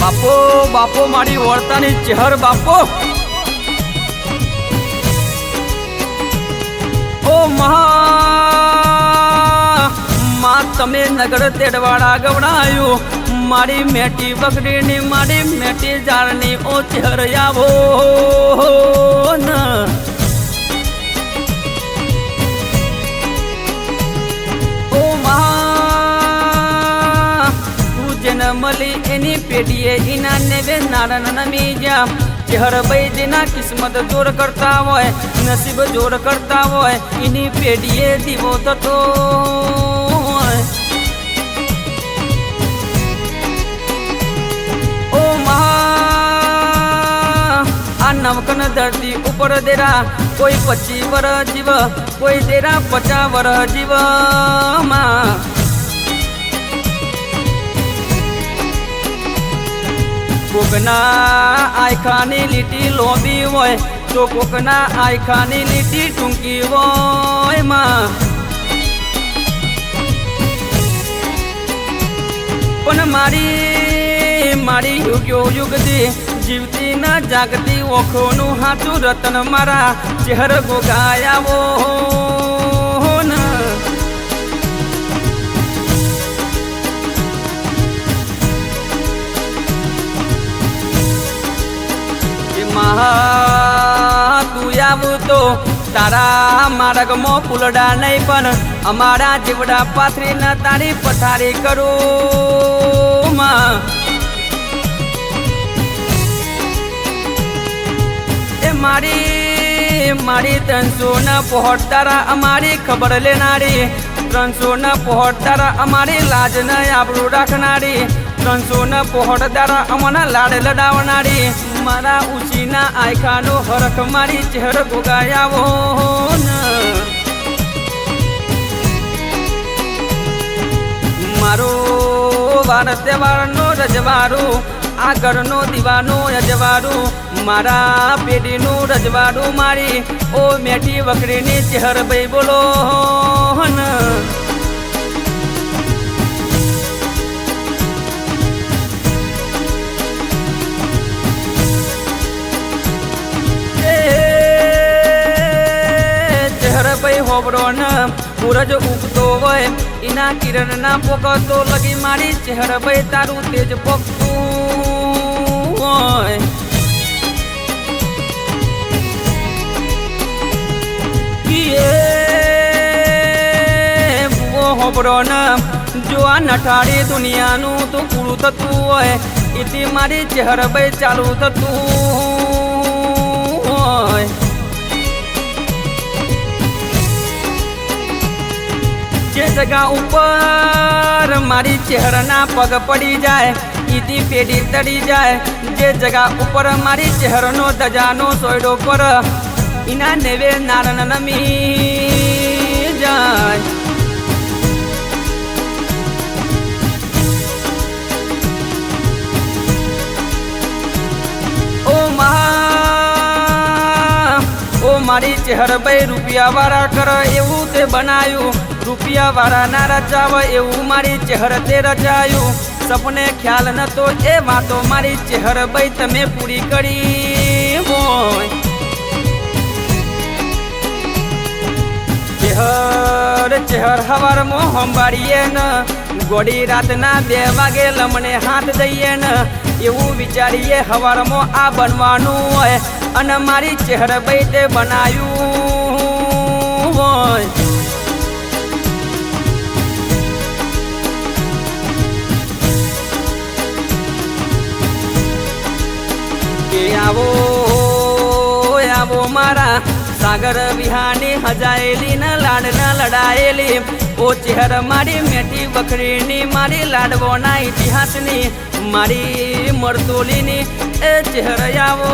બાપો બાપો મારી વળતાની ચહેર બાપો ઓ મહા માં તમે નગર તેડવાડા ગવડાયું મારી મેટી બકરીની મારી મેટી જાળની ઓ ચહેર આવો ન મળી એની પેઢીએ ઈના નેવે નારણ નમી જા ચહેર જેના કિસ્મત જોર કરતા હોય, નસીબ જોર કરતા હોય, એની પેઢીએ દીવો થતો નવકન ધરતી ઉપર દેરા, કોઈ પચી વર જીવ, કોઈ દેરા પચા વર જીવમાં કોકના આયખાની લીટી લોબી હોય, તો કોકના આયખાની લીટી ટૂંકી હોયમાં. પણ મારી મારી યુગ્યો યુગથી જીવતી ના જાગતી ઓખોનું હાથું રતન મારા ચહેર ગોગાયાવો તું આવું તો તારા માર્ગમાં ફૂલડા નહીં, પણ અમારા જીવડા પાથરી ન તારી પથારી કરું, માં. એ મારી મારી ત્રણસો ના પહોંચ તારા અમારી ખબર લેનારી, ત્રણસો ના પહોંચ તારા અમારી લાજ ન આબરૂ રાખનારી ત્રણસો ના પહોંચ તારા અમના લાડ લડાવનારી. મારા ઉછીના આયખાનો હરખ મારી ચહેર ગોગાયાવો ન. મારો વાર તહેવારનો રજવાડું આ ઘરનો દીવાનો રજવાડું મારા પેઢીનું રજવાડું મારી. ઓ મેઠી વકરીની ચહેર ભાઈ બોલો ન સૂરજ ઉગતો હોય, એના કિરણ ના પોકતો લગી મારી ચહેરભાઈ તારું તેજ પોકતું હોય. હોબરો ન જો નઠાડી દુનિયાનું તો પૂરું થતું હોય, એથી મારી ચહેરભાઈ ચાલુ થતું હોય. જગા ઉપર મારી ચહેરના પગ પડી જાય ઈથી પેઢી તડી જાય. જે જગા ઉપર મારી ચહેરનો દજાનો સોયડો પર ઇના નેવે નારણ નમી જાય. ઓ મા ઓ મારી ચહેર ભાઈ રૂપિયા વાળા કર એવું તે બનાયું. રૂપિયા વાળા ના રચાવ એવું મારી ચહેર તે રચાયું સપને ખ્યાલ નતો એ વાતો મારી ચહેર ભાઈ તમે પૂરી કરી હોય. ચહેર ચહેર હવાર મો હંભાળીએ ન. ગોડી રાતના બે વાગે લમણે હાથ દઈએ ન. એવું વિચારીએ હવારમાં આ બનવાનું હોય. અને મારી ચહેર ભાઈ તે બનાયું હોય. આવો આવો મારા સાગર વિહાની હજાયેલી ન લાડ ન લડાયેલી. ઓ ચહેર મારી મેઠી વખરીની, મારી લાડવોના ઇતિહાસની, મારી મરતોલીની. એ ચહેર આવો